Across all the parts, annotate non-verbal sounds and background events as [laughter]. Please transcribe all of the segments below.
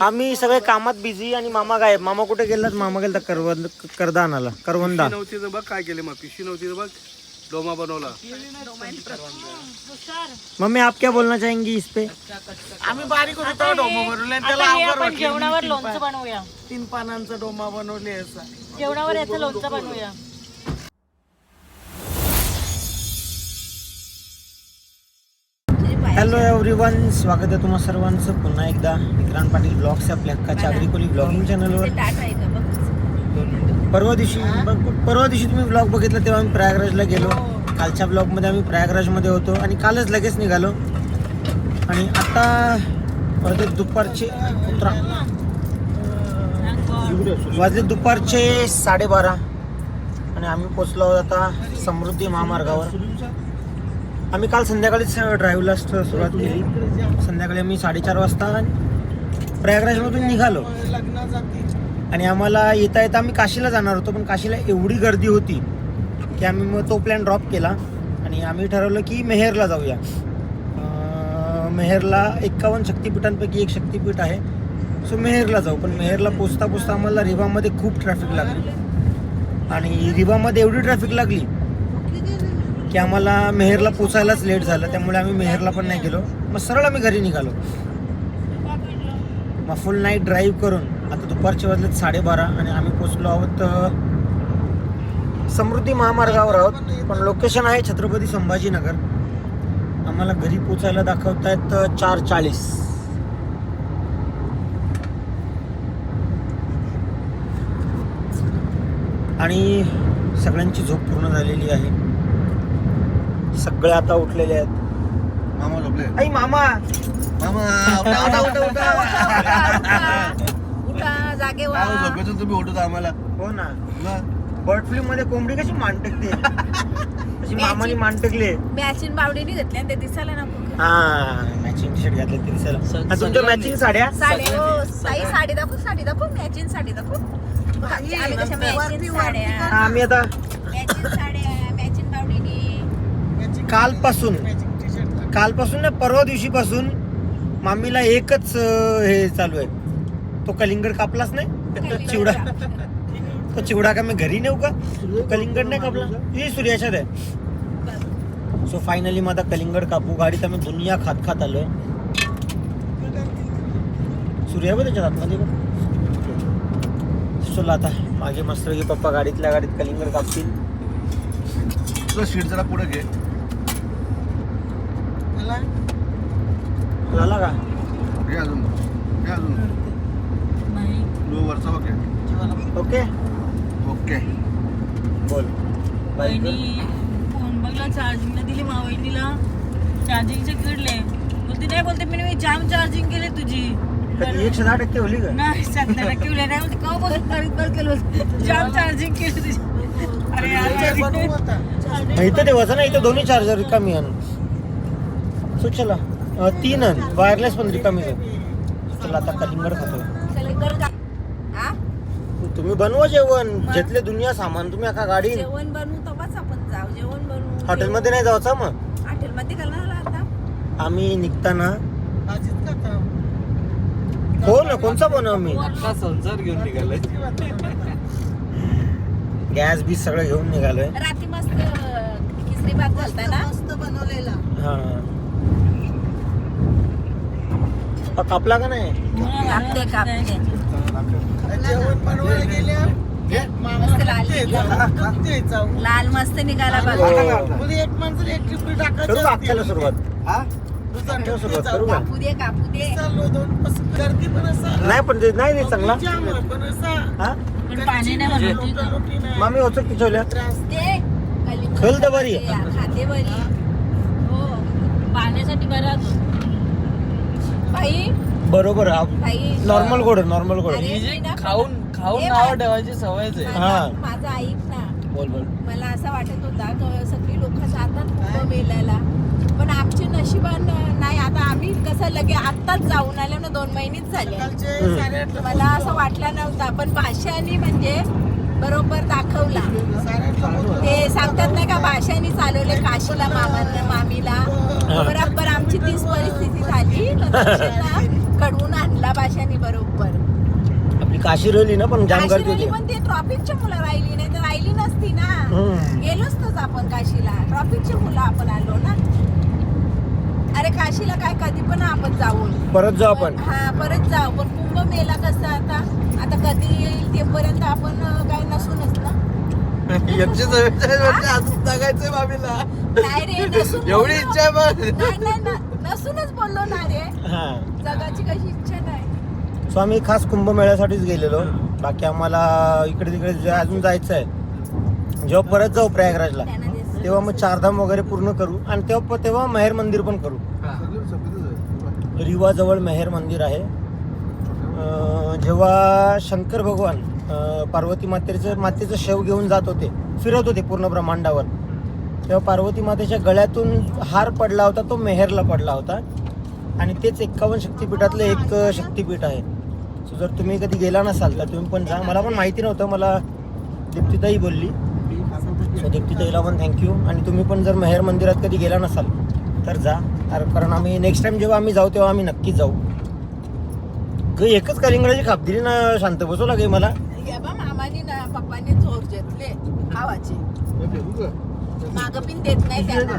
आम्ही सगळे कामात बिझी आणि मामा गायब. मामा कुठे गेलात मामा गेला करवंद करदानाला करवंदा. नव्हती तर बघ काय केले मग. पिशवी नव्हती तर बघ डोमा बनवला. मम्मी आप क्या बोलना चाहेंगी इस पे? आम्ही बारीक होतो डोमा बनवले. त्याला अवघड वाटलं. जेवणावर लोणचं बनवूया. तीन पानांचा डोमा बनवले असा. जेवणावर याचं लोणचं बनवूया. हॅलो एव्हरीवन स्वागत आहे तुम्हा सर्वांचं. पुन्हा एकदा विक्रांत पाटील ब्लॉग्स आपल्या हक्काच्या अग्रिकोली ब्लॉगिंग चॅनलवर. परवा दिवशी परवा दिवशी तुम्ही ब्लॉग बघितला तेव्हा आम्ही प्रयागराजला गेलो. कालच्या ब्लॉगमध्ये आम्ही प्रयागराजमध्ये होतो आणि कालच लगेच निघालो. आणि आता परत दुपारचे वाजले दुपारचे साडेबारा. आणि आम्ही पोचलो आहोत आता समृद्धी महामार्गावर. आम्ही काल संध्याकाळीच ड्राईव्हला सुरुवात केली. संध्याकाळी आम्ही साडेचार वाजता प्रयागराजमधून निघालो. आणि आम्हाला येता येता आम्ही काशीला जाणार होतो पण काशीला एवढी गर्दी होती की आम्ही मग तो प्लॅन ड्रॉप केला. आणि आम्ही ठरवलं की मेहेरला जाऊया. मेहरला मेहेरला एक्कावन्न शक्तिपीठांपैकी एक शक्तिपीठ आहे. सो मेहेरला जाऊ पण मेहेरला पोचता पोचता आम्हाला रिवामध्ये खूप ट्रॅफिक लागली. आणि रिवामध्ये एवढी ट्रॅफिक लागली की आम्हाला मेहेरला पोचायलाच लेट झालं त्यामुळे आम्ही मेहेरला पण नाही गेलो. मग सरळ आम्ही घरी निघालो. मग फुल नाईट ड्राईव्ह करून आता दुपारचे वाजलेत साडेबारा आणि आम्ही पोचलो आहोत समृद्धी महामार्गावर आहोत. पण लोकेशन आहे छत्रपती संभाजीनगर. आम्हाला घरी पोचायला दाखवत आहेत चार चाळीस आणि सगळ्यांची झोप पूर्ण झालेली आहे. सगळे आता उठलेले आहेत. मामा झोपले. आई मामा. मामा उठा, उठा, उठा, उठा. उठा जागे व्हा. काय झोपेतून तुम्ही उठत आम्हाला. हो ना. मग? बर्ड फ्लू मध्ये कोंबडी कशी मान टेकते अशी मामानी मान टेकले मॅचिन बावडीने घेतल्या आणि ते दिसायला ना खूप. हा मॅचिंग टी शर्ट घातले तरी आणि तुमच्या मॅचिंग साड्या? साडी हो ताई साडी दाखव साडी दाखव मॅचिंग साडी दाखव. आम्ही कशा मॅचिंग साड्या? हा, आम्ही आता साड्या. कालपासून कालपासून ना परवा दिवशी पासून मामीला एकच हे चालू आहे. तो कलिंगड कापलाच नाही. चिवडा. तो चिवडा का मी घरी नेऊ का? तो कलिंगड नाही कापला. हे सूर्याच्यात आहे. सो फायनली आता कलिंगड कापू गाडीत आम्ही दुनिया खात खात आलोय. सूर्या बघ त्याच्यात आतमध्ये बघ. चला आता मागे मस्त की पप्पा गाडीतल्या गाडीत कलिंगड कापतील. तुझं सीट जरा पुढे घे. झाला का? घे अजून. घे अजून. ओके. ओके? बोल. बहिणी फोन बघला चार्जिंगला दिली मा वहिनीला चार्जिंगचे किडले. बोलते नाही बोलते मी जाम चार्जिंग केली तुझी. एकशे दहा टक्के होली का? नाही सध्या केवढ्या नाही बोलते का बोलत करत करत केलं जाम चार्जिंग केली तुझी. अरे इथं देवाचं ना इथं दोन्ही चार्जर रिकामी आण सो चला. तीन आण वायरलेस पण रिकामी आहे. चला आता कलिंगड खातो हा? तुम्ही बनवा जेवण. घेतले दुनिया सामान तुम्ही एका गाडी जेवण बनवू तेव्हाच आपण जाऊ. जेवण बनवू. हॉटेलमध्ये नाही जायचं मग? हॉटेलमध्ये आता? आम्ही निघताना. हो ना कोणचा बनव मी संसार घेऊन निघालाय. गॅस बीस सगळं घेऊन निघालोय. रात्री मस्त खिचडी भात घालताय ना? हा हा, कापला का नाही? कापते कापते. लाल लाल मस्त निघाला सुरुवात नाही पण नाही नाही चांगला. मामी होतो कलिंगड खेळ तर बरी. खाते बरी. हो. पाण्यासाठी बरा बाई बरोबर बाई नॉर्मल गोड नॉर्मल गोड अरे ना- खाऊन खाऊन नाव ठेवायची सवयच आहे. हा. माझा माझा ऐक ना. बोल बोल. मला असं वाटत होता का सगळी लोक जातात कुंभ मेल्याला. पण आमची नशिबान नाही आता आम्ही कसं लगे आत्ताच जाऊन आलो ना दोन महिनेच झाले. मला असं वाटलं नव्हतं पण भाषानी म्हणजे बरोबर दाखवला. ते सांगतात नाही का भाषाने चालवले काशीला मामांना मामीला. बरोबर आमची तीच परिस्थिती झाली. कडवून आणला भाषाने बरोबर. आपली काशी राहिली ना पण जाम गर्दी होती पण ते ट्रॉफिकची मुलं राहिली नाही तर राहिली नसती ना. गेलोच तर आपण काशीला. ट्रॉफिकची मुलं आपण आलो ना. अरे काशीला काय कधी पण आपण जाऊ. परत जाऊ आपण. हा परत जाऊ. पण कुंभ मेला कसं आता? आता कधी येईल तेपर्यंत आपण काय नसूनच ना? एकशे चव्वेचाळीस वर्ष अजून जगायचंय मामीला नाही रे नसून एवढी बोललो. इच्छा आहे बघ. नाही नाही न- नसूनच बोललो ना रे. हा. जगाची कशी इच्छा नाही. सो आम्ही खास कुंभमेळ्यासाठीच गेलेलो. बाकी आम्हाला इकडे तिकडे जे अजून जायचं आहे जेव्हा परत जाऊ प्रयागराजला तेव्हा मग चारधाम वगैरे पूर्ण करू आणि तेव्हा तेव्हा मेहेर मंदिर पण करू. रिवाजवळ मेहेर मंदिर आहे. जेव्हा शंकर भगवान पार्वती मातेचं मातेचं शव घेऊन जात होते फिरत होते पूर्ण ब्रह्मांडावर तेव्हा पार्वती मातेच्या गळ्यातून हार पडला होता तो मेहेरला पडला होता. आणि तेच एक्कावन्न शक्तिपीठातलं एक शक्तिपीठ आहे. सो जर तुम्ही कधी गेला नसाल तर तुम्ही पण जा. मला पण माहिती नव्हतं मला दीप्तिताई बोलली. सो दीप्तिताईला पण थँक्यू आणि तुम्ही पण जर मेहेर मंदिरात कधी गेला नसाल तर जा. कारण आम्ही नेक्स्ट टाईम जेव्हा आम्ही जाऊ तेव्हा आम्ही नक्की जाऊ. ग एकच कलिंगडाची खाप दिली ना शांत बसू लागे मला. हे बा मामानी ना पप्पानी जोर घेतले खावाचे फेकू का? माग पिन देत नाही त्यांना.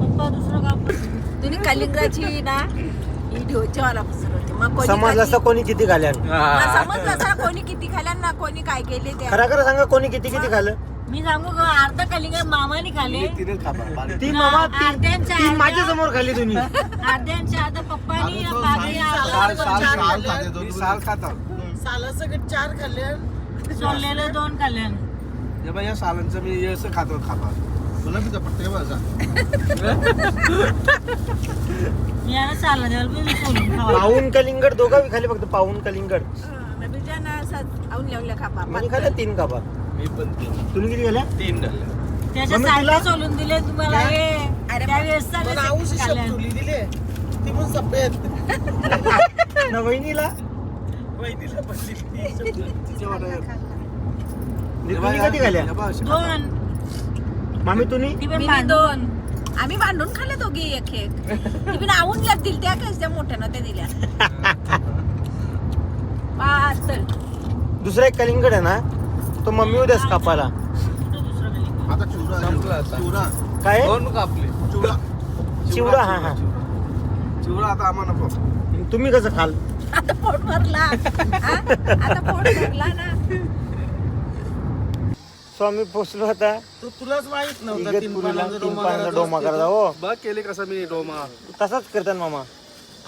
पप्पा दुसरं काम तुम्ही कलिंगराची ना ही मग कोणी समजलं असतं कोणी किती खाल्यान? हा, समजलं असं कोणी किती खाल्या ना कोणी काय केले ते खरं खरं सांगा कोणी किती किती खाल्लं मी सांगू का अर्धा कलिंग मामाने खाले? तिने. ती मामा ती- अर्ध्यांच्या ती माझ्यासमोर खाल्ली तुम्ही. अर्ध्यांच्या अर्धा पप्पानी साल- बाकी साल- साल खाते तो. मी साल खाता. सालासकट चार खाल्ले. सोडलेलं दोन खाल्ल्यान हे बघ, या सालांचं मी हे असं खातो खाबा तुला बी जपट ते बघा मी आता चालला द्याल पण सोडून खावा. पाऊन कलिंगड दोघं बी खाली फक्त पाऊन कलिंगड. नबीच्या ना असं आऊन लावल्या खापा मी तीन कापा मी पण तीन. तुम्ही किती खाल्ल्या तीन त्याच्या मम्मी, सारखे दिले तुम्हाला हे. अरे त्यावेळेस पण आऊस खाल्ल्यान. तुली दिले. ती पण सफेद [laughs] ना वहिनीला? वहिनीला पण दिली. तिच्या वाट्यात. तुम्ही कधी खाल्ल्या? बघ, अशी दोन. मामी तुम्ही? ती पण मी भांडून. दोन. आम्ही भांडून खाल्ले दोघी एक एक. [laughs] ती पण आवून लागतील त्या काय त्या मोठ्यानं त्या दिल्या. [laughs] पातळ दुसरा एक कलिंगड आहे ना? तो मम्मी उद्याच कापायला. आता चिवडा संपला आता. चिवडा काय दोन कापले चिवडा चिवडा, हा, हा. चिवडा. आता आम्हाला नको तुम्ही कसं खाल आता पोट भरला हा? आता पोट भरला ना सो आम्ही पोचलो आता तो तुलाच माहीत नव्हता तीन इगतपुरीला पानांचा तीन डोमा पानाचा करायचा डोमा. करता हो बघ केले कसा मी डोमा तसाच करतात मामा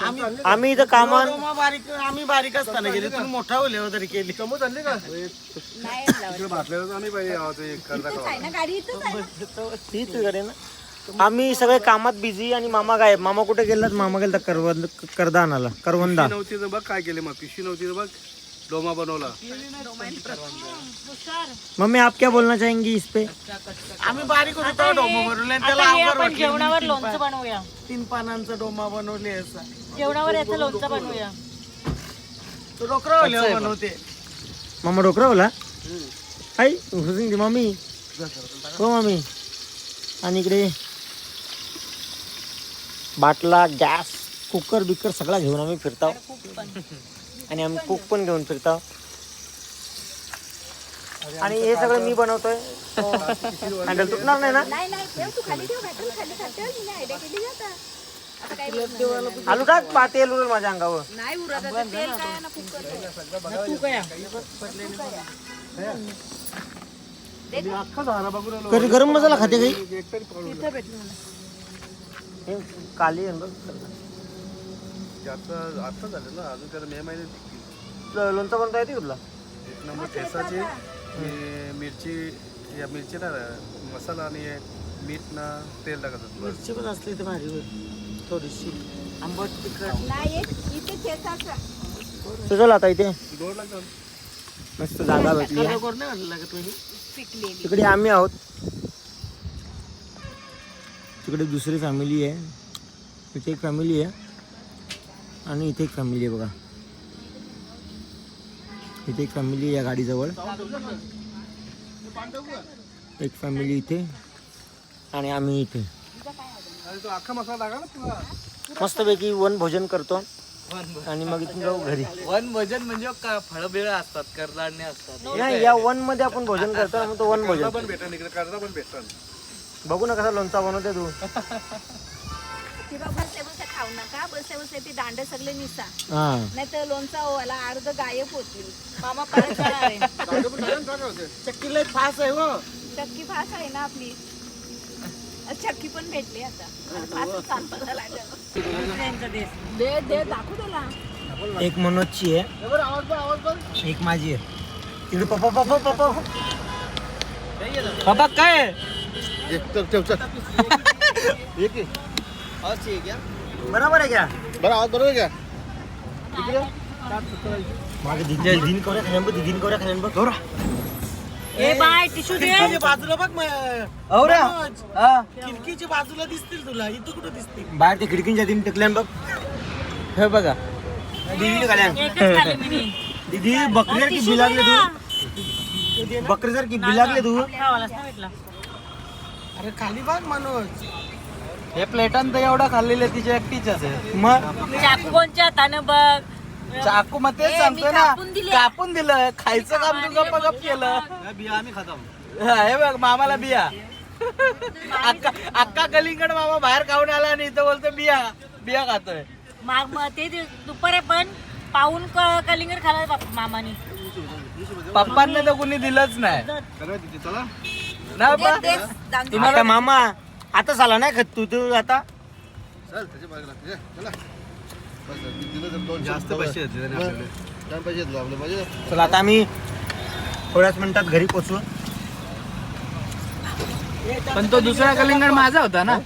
आम्ही आम्ही इथं डोमा बारीक आम्ही बारीक असताना गेले तुम्ही मोठा होल्यावर तरी केली. चमच आणले का? नाही तिकडे भातल्यावर आम्ही पाहिजे आहोत एक करता इथंच आहे ना गाडी इथंच आहे ना. तीच करे ना. आम्ही सगळे कामात बिझी आणि मामा गायब. मामा कुठे गेलात? मामा गेला करवंद करदा आणाला करवंदा नव्हती तर बघ काय केले मग? पिशवी नव्हती तर बघ. डोमा बनवला. मम्मी आप क्या बोलना चाहेंगी इस पे? आम्ही बारीक होतो डोमा बनवले आणि त्याला वाटलं. जेवणावर तीन लोणचं पान- बनवूया. तीन पानांचा डोमा बनवले असा. जेवणावर याचं लोणचं बनवूया. तो डोकरा होल्यावर बनवते मामा डोकरा बोला आई हुसिंग मामी हो मामी आणि इकडे बाटला गॅस कुकर बिकर सगळा घेऊन आम्ही फिरताव. आणि आम्ही कुक पण घेऊन फिरताव आणि हे सगळं मी बनवतोय. हँडल तुटणार नाही ना? नाही नाही ठेव तू खाली ठेव बॅटरी खाली खाली ठेव हिने आयडिया केली जाता आता. काय बोलणार? आलू टाक पा तेल उरेल माझ्या अंगावर. नाही उरत आता तेल काय ना. घरी गरम मसाला खाते काही? हे काली आहे ना. ते आता आता झालं ना अजून त्याला मे महिन्यात ल- लोणचं बनता येते तुला एक नंबर ठेसाची मिरची या मिरची ना मसाला आणि हे मीठ ना तेल टाकतात. बस. मिरची पण असली तर भारी थोडीशी. आंबट तिखट. नाही इथे ठेचाचं आता इथे. गोड लागतात मस्त जागा भेटली. नाही लागत? पिकलेली. तिकडे आम्ही आहोत. तिकडे दुसरी फॅमिली आहे. इथे एक फॅमिली आहे. आणि इथे एक फॅमिली आहे बघा. इथे एक फॅमिली या गाडीजवळ. एक फॅमिली इथे आणि आम्ही इथे. मस्तपैकी वन भोजन करतो. आणि मग इथून जाऊ घरी. वन भोजन म्हणजे का फळबिळ असतात करदाडणे असतात? नाही या वनमध्ये आपण भोजन करतो मग तो वन भोजन पण इकडे कर्जा पण भेटेल बघू ना कसा लोणचा बनवते तू. खाऊ नका बसल्या बसल्या ती दांड सगळे निसा. हा. नाही तर लोणचा ओवाला अर्ध गायब होतील. मामा परत जाणार आहे. चक्कीला फास आहे हो. चक्की फास आहे ना आपली. चक्की पण भेटली आता. फासच संपायला लागलं. त्यांचा देश. दे दे दाखवू त्याला. एक मनोजची आहे. एक माझी आहे. तिकडे पप्पा पप्पा पप्पा बाबा काय? चल चल चल. एक बरोबर आहे क्या बरं आवाज बरोबर का? मागे दिदीन कवऱ्या दिदीन कवऱ्या ए बाय टिशू दे. बाजूला बघ खिडकीच्या बाजूला दिसतील तुला इथं कुठं दिसतील? बाहेर ते खिडकीच्या दिन टिकल्यान बघ. हे बघा. दिदीने खाल्यान एकच खाली मी. दीदी बकरी की बिलागले तू. बकरी जर की बिलागले तू. खावालाच नाही भेटला अरे खाली बघ मनोज. हे प्लेटान तर एवढा खाल्लेले तिच्या एकटीच्याच आहे. मग? चाकू कोणच्या हातानं बघ. चाकू मग तेच सांगतो ना. कापून दिले. कापून दिलं. खायचं काम तू गप्प गप केलं. बिया आम्ही हा, हे बघ मामाला बिया. अक्का अक्का कलिंगड मामा बाहेर खाऊन आला आणि इथं बोलतो बिया बिया खातोय. माग मग ते दुपारी पण पाऊन क- कलिंगड खाला बाप- मामानी. पप्पांनी तर कुणी दिलंच नाही. ना बा? आता मामा आता झाला नाही खात तू तू आता? चल त्याच्या बाजूला ये, चला. बस, दिलं तर दोन जास्त पैसे काय पैसे येतले आपले. पाहिजे चला आता आम्ही थोड्याच मिनिटात घरी पोचू. पण तो दुसरा कलिंगड माझा होता ना.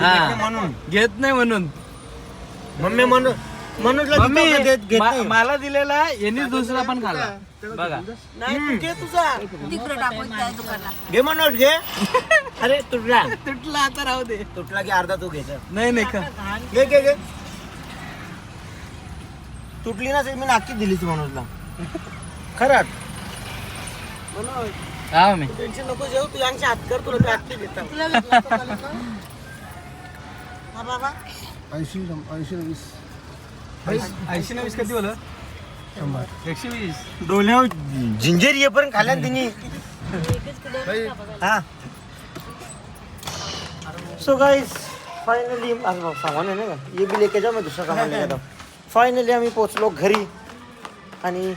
हा. म्हणून. घेत नाही म्हणून. मम्मी म्हणून मनोजला मम्मी देतो का देत- घेत मा- नाही. मला दिलेला यांनी दुसरा पण खाल्ला बघा. तिकडं टाकून त्या दुकानात. घे मनोज घे. अरे तुटला. तुटला आता राहू दे. तुटला की अर्धा तू घ्यायचा नाही नाही खा. घे घे घे. तुटली ना मी नाकी दिली ती मनोजला. खरंच. हा मी. टेन्शन नको जेव तू यांच्या हात कर तुला आत्ती देतात हा बाबा. ऐंशी ऐंशी वीस. ऐंशी वीस कधी बोल एकशे वीस. डोल्यावर जिंजर येईपर्यंत खाल्ल्या ना तिने. हा. सो गाइस फायनली सामान आहे ना ये भी लेके जाओ मैं दूसरा सामान लेके जाता फायनली आम्ही पोचलो घरी. आणि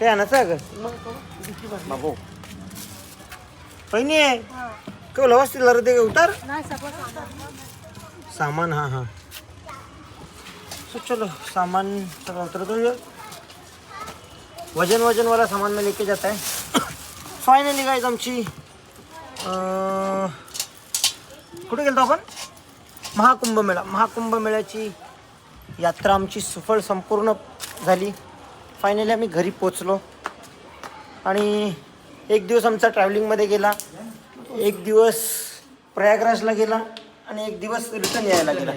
काय आणायचं आहे का बाबू. पहिनी आहे. काय व्यवस्थित जरा ते उतार. सामान हाँ हाँ. तो चलो सामान सगळं उतरतो ये. वजन वजन वाला सामान में लेके जाता है। फायनली गाइज आमची कुठे गेलो आपण? महाकुंभमेळा महाकुंभमेळ्याची यात्रा आमची सफळ संपूर्ण झाली. फायनली आम्ही घरी पोचलो आणि एक दिवस आमचा ट्रॅव्हलिंगमध्ये गेला. एक दिवस प्रयागराजला गेला. आणि एक दिवस रिटर्न यायला गेला.